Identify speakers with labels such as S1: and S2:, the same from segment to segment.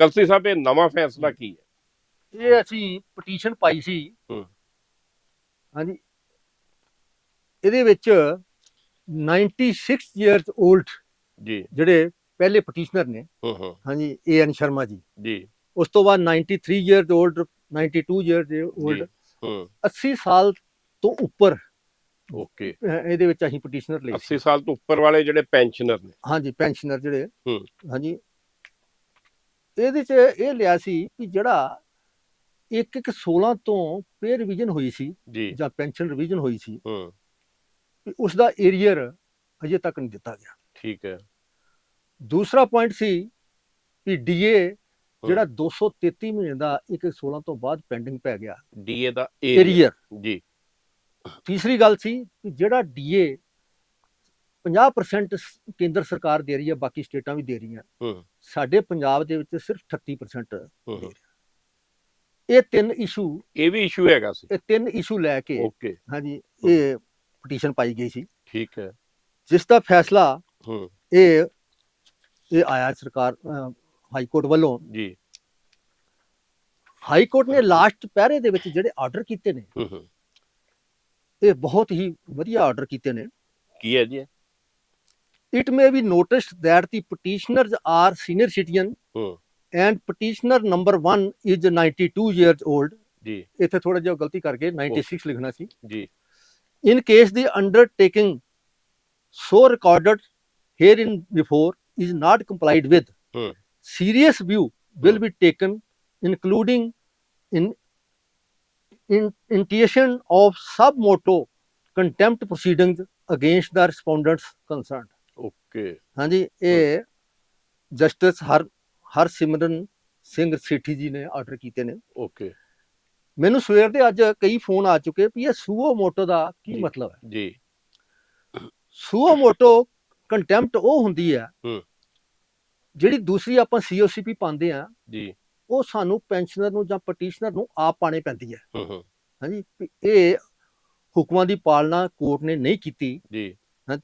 S1: ਕਲਸੀ ਸਾਹਿਬ ਇਹ ਨਵਾਂ ਫੈਸਲਾ ਕੀ ਹੈ?
S2: ਇਹ ਅਸੀਂ ਪਟੀਸ਼ਨ ਪਾਈ ਸੀ। ਹਾਂਜੀ। ਇਹਦੇ ਵਿੱਚ 96 ਇਅਰਸ 올ਡ
S1: ਜੀ।
S2: ਜਿਹੜੇ ਪਹਿਲੇ ਪਟੀਸ਼ਨਰ ਨੇ ਹਾਂਜੀ ਏ ਐਨ ਸ਼ਰਮਾ ਜੀ।
S1: ਜੀ।
S2: ਉਸ ਤੋਂ ਬਾਅਦ 93 ਇਅਰਸ 올ਡ 92 ਇਅਰਸ 올ਡ 80 ਸਾਲ ਤੋਂ ਉੱਪਰ
S1: ਓਕੇ।
S2: ਅਹ, ਇਹਦੇ ਵਿੱਚ ਅਸੀਂ ਪਟੀਸ਼ਨਰ ਲਏ
S1: 80 ਸਾਲ ਤੋਂ ਉੱਪਰ ਵਾਲੇ ਜਿਹੜੇ ਪੈਨਸ਼ਨਰ ਨੇ।
S2: ਹਾਂਜੀ ਪੈਨਸ਼ਨਰ ਜਿਹੜੇ ਹਾਂਜੀ ਇਹਦੇ ਚ ਇਹ ਲਿਆ ਸੀ ਕਿ ਜਿਹੜਾ ਇੱਕ ਇੱਕ 16 ਤੋਂ ਪੇ ਰਿਵੀਜ਼ਨ ਹੋਈ ਸੀ
S1: ਜੀ।
S2: ਜਾਂ ਪੈਨਸ਼ਨ ਰਿਵੀਜ਼ਨ ਹੋਈ ਸੀ।
S1: ਹੂੰ।
S2: ਉਸ ਦਾ ਏਰੀਅਰ ਅਜੇ ਤੱਕ ਨਹੀਂ ਦਿੱਤਾ ਗਿਆ।
S1: ਠੀਕ ਹੈ।
S2: ਦੂਸਰਾ ਪੁਆਇੰਟ ਸੀ ਕਿ ਡੀਏ ਜਿਹੜਾ 233 ਮਹੀਨੇ ਦਾ ਇੱਕ 16 ਤੋਂ ਬਾਅਦ ਪੈਂਡਿੰਗ ਪੈ ਗਿਆ।
S1: ਡੀਏ ਦਾ
S2: ਏਰੀਅਰ
S1: ਜੀ।
S2: ਤੀਸਰੀ ਗੱਲ ਸੀ ਕਿ ਜਿਹੜਾ ਡੀਏ 50% ਸ- ਕੇਂਦਰ ਸਰਕਾਰ ਦੇ ਰਹੀ ਹੈ ਬਾਕੀ ਸਟੇਟਾਂ ਵੀ ਦੇ ਰਹੀਆਂ।
S1: ਹੂੰ।
S2: ਸਾਡੇ ਪੰਜਾਬ ਦੇ ਵਿੱਚ ਸਿਰਫ 38%
S1: ਹੂੰ ਹੂੰ।
S2: ਇਹ ਤਿੰਨ ਇਸ਼ੂ
S1: ਇਹ ਵੀ ਇਸ਼ੂ ਹੈਗਾ ਸੀ।
S2: ਇਹ ਤਿੰਨ ਇਸ਼ੂ ਲੈ ਕੇ
S1: ਓਕੇ
S2: ਹਾਂਜੀ ਇਹ ਪਟੀਸ਼ਨ ਪਾਈ ਗਈ ਸੀ।
S1: ਠੀਕ ਹੈ।
S2: ਜਿਸ ਦਾ ਫੈਸਲਾ
S1: ਹੂੰ।
S2: ਇਹ ਇਹ ਆਇਆ ਸਰਕਾਰ ਹਾਈ ਕੋਰਟ ਵੱਲੋਂ।
S1: ਜੀ।
S2: ਹਾਈ ਕੋਰਟ ਨੇ ਲਾਸਟ ਪੈਰੇ ਦੇ ਵਿੱਚ ਜਿਹੜੇ ਆਰਡਰ ਕੀਤੇ ਨੇ
S1: ਹੂੰ ਹੂੰ।
S2: ਇਹ ਬਹੁਤ ਹੀ ਵਧੀਆ ਆਰਡਰ ਕੀਤੇ ਨੇ।
S1: ਕੀ ਹੈ ਜੀ
S2: it may be noticed that the petitioners are senior citizen
S1: ਹੂੰ
S2: and petitioner number 1 is 92 years old
S1: ਜੀ
S2: ਇੱਥੇ ਥੋੜਾ ਜਿਹਾ ਗਲਤੀ ਕਰਕੇ 96 ਲਿਖਣਾ ਸੀ
S1: ਜੀ
S2: in case the undertaking so recorded herein before is not complied with
S1: Hmm.
S2: serious view will be taken including in in intention of sub moto contempt proceedings against the respondents concerned
S1: okay.
S2: ਹਾਂਜੀ ਇਹ justice Har Harsimran Singh Sethi ji ਨੇ order ਕੀਤੇ ਨੇ।
S1: Okay.
S2: ਮੈਨੂੰ ਸਵੇਰ ਦੇ ਅੱਜ ਕਈ ਫੋਨ ਆ ਚੁੱਕੇ ਵੀ ਇਹ ਸੂਓ ਮੋਟੋ ਦਾ ਕੀ। ਮਤਲਬ ਹੈ?
S1: ਜੀ।
S2: ਸੂਓ ਮੋਟੋ ਕੰਟੈਂਪਟ ਉਹ ਹੁੰਦੀ ਹੈ
S1: ਹੂੰ।
S2: ਜਿਹੜੀ ਦੂਸਰੀ ਆਪਾਂ ਸੀਓਸੀਪੀ ਪਾਉਂਦੇ ਆ
S1: ਜੀ।
S2: ਉਹ ਸਾਨੂੰ ਪੈਨਸ਼ਨਰ ਨੂੰ ਜਾਂ ਪਟੀਸ਼ਨਰ ਨੂੰ ਆਪ ਪਾਣੇ ਪੈਂਦੀ ਹੈ। ਹਾਂਜੀ ਇਹ ਹੁਕਮਾਂ ਦੀ ਪਾਲਣਾ ਕੋਰਟ ਨੇ ਨਹੀਂ ਕੀਤੀ।
S1: ਜੀ।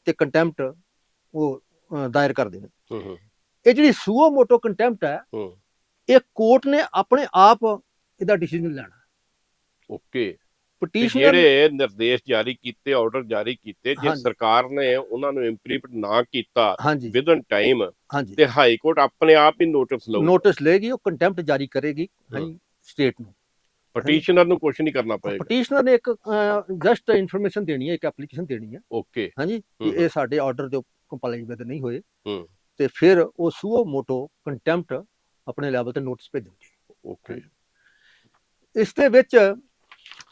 S2: ਤੇ ਕੰਟੈਂਪਟ ਉਹ ਦਾਇਰ ਕਰਦੇ ਨੇ ਇਹ ਜਿਹੜੀ ਸੂਓ ਮੋਟੋ ਕੰਟੈਂਪਟ ਹੈ ਇਹ ਕੋਰਟ ਨੇ ਆਪਣੇ ਆਪ ਇਹਦਾ ਡਿਸੀਜਨ ਲੈਣਾ।
S1: ਓਕੇ।
S2: ਪਟੀਸ਼ਨਰ
S1: ਜਿਹੜੇ ਨਿਰਦੇਸ਼ ਜਾਰੀ ਕੀਤੇ ਆਰਡਰ ਜਾਰੀ ਕੀਤੇ ਜੇ। ਸਰਕਾਰ ਨੇ ਉਹਨਾਂ ਨੂੰ ਇੰਪਲੀਮੈਂਟ ਨਾ ਕੀਤਾ ਵਿਦਨ ਟਾਈਮ ਤੇ ਹਾਈ ਕੋਰਟ ਆਪਣੇ ਆਪ ਹੀ ਨੋਟਿਸ ਲਊ।
S2: ਨੋਟਿਸ ਲਏਗੀ ਉਹ ਕੰਟੈਂਪਟ ਜਾਰੀ ਕਰੇਗੀ ਹਾਂਜੀ ਸਟੇਟ ਨੂੰ।
S1: ਪਟੀਸ਼ਨਰ ਨੂੰ ਕੁਝ ਨਹੀਂ ਕਰਨਾ ਪਏਗਾ।
S2: ਪਟੀਸ਼ਨਰ ਨੇ ਇੱਕ ਜਸਟ ਇਨਫੋਰਮੇਸ਼ਨ ਦੇਣੀ ਹੈ ਇੱਕ ਐਪਲੀਕੇਸ਼ਨ ਦੇਣੀ ਹੈ।
S1: ਓਕੇ।
S2: ਹਾਂਜੀ। ਇਹ ਸਾਡੇ ਆਰਡਰ ਦੇ ਕੰਪਲਾਈ ਵਿਦ ਨਹੀਂ ਹੋਏ।
S1: ਹੂੰ।
S2: ਤੇ ਫਿਰ ਉਹ ਸੂਓ ਮੋਟੋ ਕੰਟੈਂਪਟ ਆਪਣੇ ਲੈਵਲ ਤੇ ਨੋਟਿਸ ਭੇਜਣਗੇ
S1: ਓਕੇ
S2: ਇਸ ਦੇ ਵਿੱਚ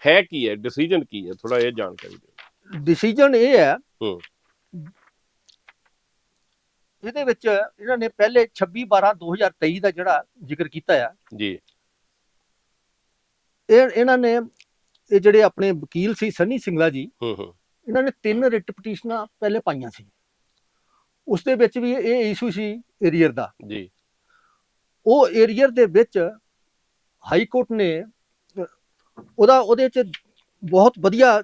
S1: ਹੈ ਕੀ ਹੈ? ਡਿਸੀਜਨ ਕੀ ਹੈ? ਥੋੜਾ ਇਹ ਜਾਣਕਾਰੀ ਦਿਓ।
S2: ਡਿਸੀਜਨ ਇਹ ਹੈ
S1: ਹੂੰ।
S2: ਇਹਦੇ ਵਿੱਚ ਇਹਨਾਂ ਨੇ ਪਹਿਲੇ 26 12 2023 ਦਾ ਜਿਹੜਾ ਜ਼ਿਕਰ ਕੀਤਾ ਆ।
S1: ਜੀ।
S2: ਇਹ ਇਹਨਾਂ ਨੇ ਇਹ ਜਿਹੜੇ ਆਪਣੇ ਵਕੀਲ ਸੀ ਸਨੀ ਸਿੰਗਲਾ ਜੀ
S1: ਹੂੰ ਹੂੰ।
S2: ਇਹਨਾਂ ਨੇ ਤਿੰਨ ਰਿਟ ਪਟੀਸ਼ਨਾਂ ਪਹਿਲੇ ਪਾਈਆਂ ਸੀ। ਉਸ ਦੇ ਵਿੱਚ ਵੀ ਇਹ ਇਸ਼ੂ ਸੀ ਏਰੀਅਰ ਦਾ।
S1: ਜੀ।
S2: ਉਹ ਏਰੀਅਰ ਦੇ ਵਿੱਚ ਹਾਈ ਕੋਰਟ ਨੇ ਉਹਦਾ ਉਹਦੇ ਚ ਬਹੁਤ ਵਧੀਆ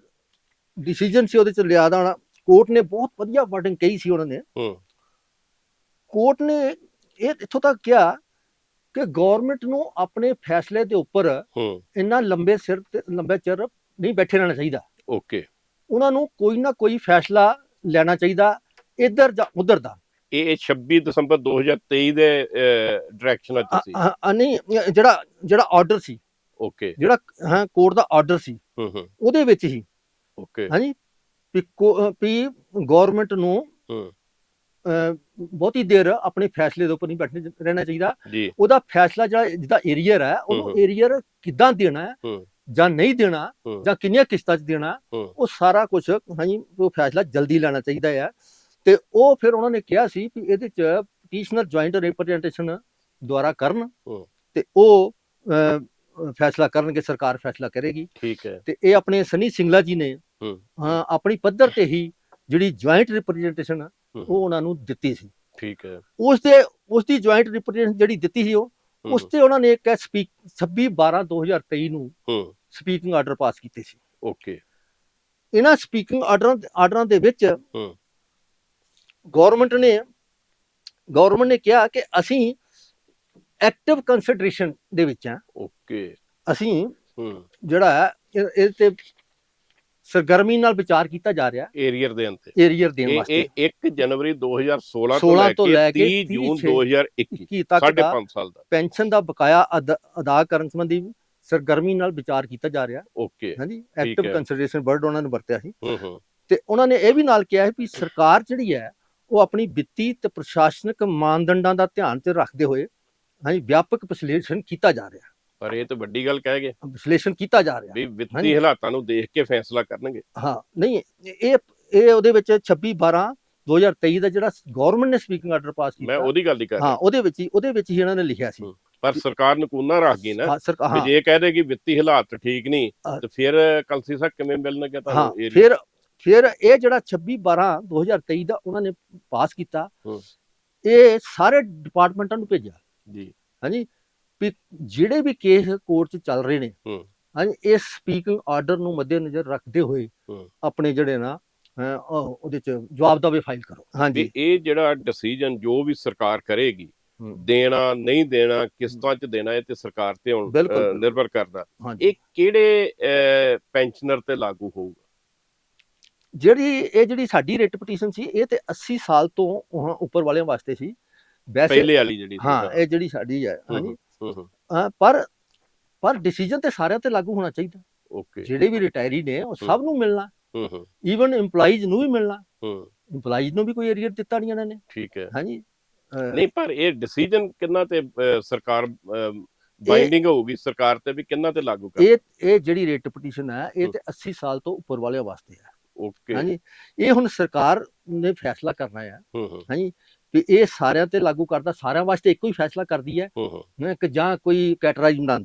S2: ਡਿਸੀਜਨ ਸੀ ਉਹਦੇ ਚ ਲਿਆ ਦਾ ਕੋਰਟ ਨੇ ਬਹੁਤ ਵਧੀਆ ਵਰਡਿੰਗ ਕਹੀ ਸੀ ਉਹਨਾਂ ਨੇ।
S1: ਹੂੰ।
S2: ਕੋਰਟ ਨੇ ਇਹ ਇੱਥੋਂ ਤੱਕ ਕਿਹਾ ਕਿ ਗਵਰਨਮੈਂਟ ਨੂੰ ਆਪਣੇ ਫੈਸਲੇ ਦੇ ਉੱਪਰ
S1: ਹੂੰ।
S2: ਇੰਨਾ ਲੰਬੇ ਸਿਰ ਤੇ ਲੰਬੇ ਚਿਰ ਨਹੀਂ ਬੈਠੇ ਰਹਿਣਾ ਚਾਹੀਦਾ।
S1: ਓਕੇ।
S2: ਉਹਨਾਂ ਨੂੰ ਕੋਈ ਨਾ ਕੋਈ ਫੈਸਲਾ ਲੈਣਾ ਚਾਹੀਦਾ। ਇੱਧਰ ਜਾਂ ਉੱਧਰ ਦਾ।
S1: ਇਹ ਇਹ 26 ਦਸੰਬਰ 2023 ਦੇ ਡਾਇਰੈਕਸ਼ਨ ਚ ਸੀ।
S2: ਅ- ਅ- ਨਹੀਂ ਜਿਹੜਾ ਜਿਹੜਾ ਆਰਡਰ ਸੀ।
S1: ਓਕੇ
S2: ਜਿਹੜਾ ਹਾਂ ਕੋਰਟ ਦਾ ਆਰਡਰ ਸੀ।
S1: ਹੂੰ ਹੂੰ।
S2: ਉਹਦੇ ਵਿੱਚ ਹੀ।
S1: ਓਕੇ
S2: ਹਾਂਜੀ? ਵੀ ਕੋ- ਅ, ਵੀ ਗਵਰਨਮੈਂਟ ਨੂੰ
S1: ਹੂੰ।
S2: ਅ, ਬਹੁਤੀ ਦੇਰ ਆਪਣੇ ਫੈਸਲੇ ਦੇ ਉੱਪਰ ਨਹੀਂ ਬੈਠੇ ਰਹਿਣਾ ਚਾਹੀਦਾ।
S1: ਜੀ।
S2: ਉਹਦਾ ਫੈਸਲਾ ਜਿਹੜਾ ਜਿਹਦਾ ਏਰੀਅਰ ਹੈ
S1: ਹੂੰ
S2: ਉਹਨੂੰ। ਏਰੀਅਰ ਕਿੱਦਾਂ ਦੇਣਾ ਹੈ
S1: ਹੂੰ।
S2: ਜਾਂ ਨਹੀਂ ਦੇਣਾ
S1: ਹੂੰ।
S2: ਜਾਂ ਕਿੰਨੀਆਂ ਕਿਸ਼ਤਾਂ 'ਚ ਦੇਣਾ
S1: ਹੂੰ।
S2: ਉਹ ਸਾਰਾ ਕੁਝ ਹਾਂਜੀ ਉਹ ਫੈਸਲਾ ਜਲਦੀ ਲੈਣਾ ਚਾਹੀਦਾ ਹੈ। ਤੇ ਉਹ ਫਿਰ ਉਹਨਾਂ ਨੇ ਕਿਹਾ ਸੀ ਕਿ ਇਹਦੇ 'ਚ ਪਟੀਸ਼ਨਰ ਜੁਆਇੰਟ ਰਿਪਰੈਜ਼ੈਂਟੇਸ਼ਨ ਦੁਆਰਾ ਕਰਨ। ਤੇ ਉਹ ਫੈਸਲਾ ਕਰਨਗੇ ਸਰਕਾਰ ਫੈਸਲਾ ਕਰੇਗੀ
S1: ਠੀਕ ਹੈ
S2: ਤੇ ਇਹ ਆਪਣੇ ਸਨੀ ਸਿੰਗਲਾ ਜੀ ਨੇ
S1: ਹੂੰ।
S2: ਆਪਣੀ ਪੱਧਰ ਤੇ ਹੀ ਜਿਹੜੀ ਜੁਆਇੰਟ ਰਿਪਰੈਜ਼ੈਂਟੇਸ਼ਨ। ਉਹ ਉਹਨਾਂ ਨੂੰ ਦਿੱਤੀ ਸੀ
S1: ਠੀਕ ਹੈ
S2: ਉਸ ਦੇ ਉਸ ਦੀ ਜੁਆਇੰਟ ਰਿਪਰੈਜ਼ੈਂਟੇਸ਼ਨ ਜਿਹੜੀ ਦਿੱਤੀ ਸੀ ਉਹ ਉਸ ਤੇ ਉਹਨਾਂ ਨੇ ਇੱਕ ਸਪੀਕ 26 12 2023 ਨੂੰ ਸਪੀਕਿੰਗ ਆਰਡਰ ਪਾਸ ਕੀਤੇ ਸੀ
S1: ਓਕੇ
S2: ਇਹਨਾਂ ਸਪੀਕਿੰਗ ਆਰਡਰਾਂ ਆਰਡਰਾਂ ਦੇ ਵਿੱਚ। ਗਵਰਨਮੈਂਟ ਨੇ ਗਵਰਨਮੈਂਟ ਨੇ ਕਿਹਾ ਕਿ ਅਸੀਂ ਐਕਟਿਵ ਕੰਸੀਡਰੇਸ਼ਨ ਦੇ ਵਿੱਚ ਆ
S1: ਓਕੇ
S2: ਅਸੀਂ ਜਿਹੜਾ ਇਹ ਤੇ ਸਰਗਰਮੀ ਨਾਲ ਵਿਚਾਰ ਕੀਤਾ ਜਾ ਰਿਹਾ।
S1: ਏਰੀਅਰ ਦੇ ਅੰਤੇ
S2: ਏਰੀਅਰ ਦੇਣ ਵਾਸਤੇ।
S1: ਇਹ 1 ਜਨਵਰੀ 2016
S2: 16
S1: ਤੋਂ ਲੈ ਕੇ 30
S2: 30
S1: ਜੂਨ
S2: ਛੇ
S1: 2021
S2: ਕੀ ਤੱਕ
S1: ਸਾਢੇ
S2: ਦਾ
S1: 5 ਸਾਲ ਦਾ।
S2: ਪੈਨਸ਼ਨ ਦਾ ਬਕਾਇਆ ਅਦ- ਕਰਨ ਸੰਬੰਧੀ ਸਰਗਰਮੀ ਨਾਲ ਵਿਚਾਰ ਕੀਤਾ ਜਾ ਰਿਹਾ।
S1: ਓਕੇ
S2: ਹਾਂਜੀ ਐਕਟਿਵ। ਕੰਸੀਡਰੇਸ਼ਨ ਵਰਡ ਉਹਨਾਂ ਨੇ ਵਰਤਿਆ ਸੀ।
S1: ਹੂੰ ਹੂੰ।
S2: ਤੇ ਉਹਨਾਂ ਨੇ ਇਹ ਵੀ ਨਾਲ ਕਿਹਾ ਹੈ ਵੀ ਸਰਕਾਰ ਜਿਹੜੀ ਹੈ ਉਹ ਆਪਣੀ ਵਿੱਤੀ ਤੇ ਪ੍ਰਸ਼ਾਸਨਿਕ ਮਾਨਦੰਡਾਂ ਦਾ ਧਿਆਨ ਚ ਰੱਖਦੇ ਹੋਏ ਹਾਂਜੀ ਵਿਆਪਕ ਵਿਸ਼ਲੇਸ਼ਣ ਕੀਤਾ ਜਾ ਰਿਹਾ।
S1: ਪਰ ਇਹ ਤਾਂ ਵੱਡੀ ਗੱਲ ਕਹਿ ਗਏ।
S2: ਵਿਸ਼ਲੇਸ਼ਣ ਕੀਤਾ ਜਾ ਰਿਹਾ।
S1: ਵੀ ਵਿੱਤੀ। ਹਾਲਾਤਾਂ ਨੂੰ ਦੇਖ ਕੇ ਫੈਸਲਾ ਕਰਨਗੇ।
S2: ਹਾਂ ਨਹੀਂ ਇਹ ਇਹ ਉਹਦੇ ਵਿੱਚ 26 12 2023 ਦਾ ਜਿਹੜਾ ਗਵਰਨਮੈਂਟ ਨੇ ਸਪੀਕਿੰਗ ਆਰਡਰ ਪਾਸ
S1: ਮੈਂ
S2: ਕੀਤਾ
S1: ਉਹਦੀ ਗੱਲ ਹੀ ਕਰ ਰਿਹਾ।
S2: ਹਾਂ ਉਹਦੇ ਵਿੱਚ ਹੀ ਉਹਦੇ ਵਿੱਚ ਹੀ ਇਹਨਾਂ ਨੇ ਲਿਖਿਆ ਸੀ।
S1: ਪਰ ਸਰਕਾਰ ਨਕੂਨਾ ਰੱਖ ਗਈ ਨਾ। ਜੇ ਕਹਿ ਦੇ ਕਿ ਵਿੱਤੀ ਹਾਲਾਤ ਠੀਕ ਨਹੀਂ। ਤੇ ਫਿਰ ਕਲਸੀ ਸਾਹਿਬ ਕਿਵੇਂ ਮਿਲਣਗੇ ਏਰੀਆ
S2: ਫਿਰ ਫਿਰ ਇਹ ਜਿਹੜਾ 26 12 2023 ਦਾ ਉਹਨਾਂ ਨੇ ਪਾਸ ਕੀਤਾ
S1: ਹੂੰ।
S2: ਇਹ ਸਾਰੇ ਡਿਪਾਰਟਮੈਂਟਾਂ ਨੂੰ ਭੇਜਿਆ
S1: ਜੀ
S2: ਹਾਂਜੀ ਵੀ ਜਿਹੜੇ ਵੀ ਕੇਸ ਕੋਰਟ 'ਚ ਚੱਲ ਰਹੇ ਨੇ
S1: ਹੂੰ।
S2: ਹਾਂਜੀ ਇਸ ਸਪੀਕਿੰਗ ਆਰਡਰ ਨੂੰ ਮੱਦੇਨਜ਼ਰ ਰੱਖਦੇ ਹੋਏ
S1: ਹੂੰ।
S2: ਆਪਣੇ ਜਿਹੜੇ ਨਾ ਉਹਦੇ 'ਚ ਜਵਾਬ ਦਾਵੇ ਫਾਈਲ ਕਰੋ
S1: ਵੀ
S2: ਹਾਂਜੀ
S1: ਇਹ ਜਿਹੜਾ ਡਿਸੀਜਨ ਜੋ ਵੀ ਸਰਕਾਰ ਕਰੇਗੀ
S2: ਹੂੰ।
S1: ਦੇਣਾ ਨਹੀਂ ਦੇਣਾ ਕਿਸ਼ਤਾਂ ਚ ਦੇਣਾ ਇਹ ਤੇ ਸਰਕਾਰ ਤੇ ਹੁਣ। ਨਿਰਭਰ ਕਰਦਾ ਇਹ ਕਿਹੜੇ ਪੈਨਸ਼ਨਰ ਤੇ ਲਾਗੂ ਹੋਊਗਾ
S2: ਜਿਹੜੀ ਇਹ ਜਿਹੜੀ ਸਾਡੀ ਰਿਟ ਪਟੀਸ਼ਨ ਸੀ ਇਹ ਤੇ 80 ਸਾਲ ਤੋਂ ਉੱਪਰ ਵਾਲਿਆਂ ਵਾਸਤੇ ਸੀ। ਵੈਸੇ
S1: ਪਹਿਲੇ ਵਾਲੀ ਜਿਹੜੀ
S2: ਹਾਂ ਇਹ ਜਿਹੜੀ ਸਾਡੀ ਹੈ ਹਾਂਜੀ।
S1: ਹੂੰ,
S2: ਪਰ ਪਰ ਡਿਸੀਜਨ ਤੇ ਸਾਰਿਆਂ ਤੇ ਲਾਗੂ ਹੋਣਾ ਚਾਹੀਦਾ।
S1: ਓਕੇ
S2: ਜਿਹੜੇ ਵੀ ਰਿਟਾਇਰੀ ਨੇ ਉਹ ਸਭ ਨੂੰ ਮਿਲਣਾ।
S1: ਹੂੰ ਹੂੰ।
S2: ਈਵਨ EMPLOYEES ਨੂੰ ਵੀ ਮਿਲਣਾ।
S1: ਹੂੰ।
S2: EMPLOYEES ਨੂੰ ਵੀ ਕੋਈ ਏਰੀਅਰ ਦਿੱਤਾ ਨਹੀਂ ਇਹਨਾਂ ਨੇ।
S1: ਠੀਕ ਹੈ।
S2: ਹਾਂਜੀ।
S1: ਨਹੀਂ ਪਰ ਇਹ ਡਿਸੀਜਨ ਕਿੰਨਾ ਤੇ ਸਰਕਾਰ ਬਾਈਂਡਿੰਗ ਹੋਊਗੀ ਸਰਕਾਰ ਤੇ ਵੀ ਕਿੰਨਾ ਤੇ ਲਾਗੂ ਕਰ
S2: ਇਹ ਇਹ ਜਿਹੜੀ ਰੇਟ ਪਟੀਸ਼ਨ ਹੈ ਇਹ। ਤੇ 80 ਸਾਲ ਤੋਂ ਉੱਪਰ ਵਾਲਿਆਂ ਵਾਸਤੇ ਹੈ।
S1: ਓਕੇ
S2: ਹਾਂਜੀ ਇਹ ਹੁਣ ਸਰਕਾਰ ਨੇ ਫੈਸਲਾ ਕਰਨਾ ਹੈ
S1: ਹੂੰ ਹੂੰ।
S2: ਹਾਂਜੀ ਵੀ ਇਹ ਸਾਰਿਆਂ ਤੇ ਲਾਗੂ ਕਰਦਾ ਸਾਰਿਆਂ ਵਾਸਤੇ ਇੱਕੋ ਹੀ ਫੈਸਲਾ ਕਰਦੀ ਹੈ।
S1: ਹੂੰ
S2: ਕਿ ਜਾਂ ਕੋਈ ਕੈਟਰਾਈਜ਼ ਬਣਾਉਂਦੀ।